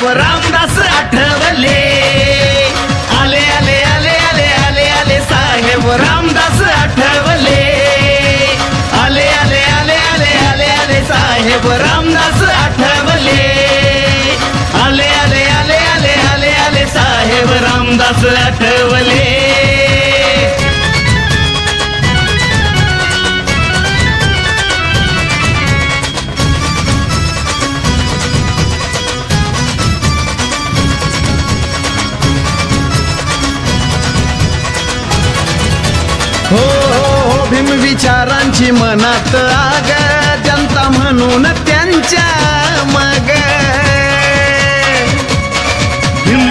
बाप रामदास आठवले आले आले आले आले आले आले साहेब रामदास आठवले आले आले आले आले आले आले साहेब रामदास आठवले आले आले आले आले आले आले साहेब रामदास आठवले आमची मनात आग जनता म्हणून त्यांच्या मग.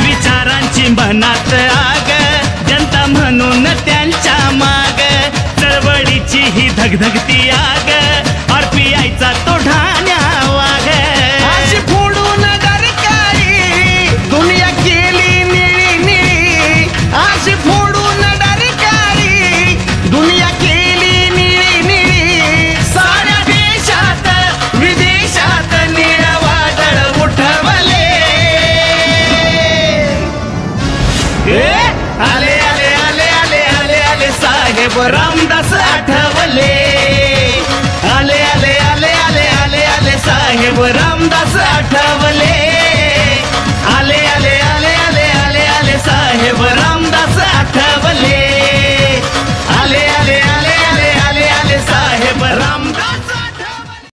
विचारांची मनात आग जनता म्हणून त्यांच्या माग. चळवळीची ही धगधगती आग. आले आले आले आले आले आले साहेब रामदास आठ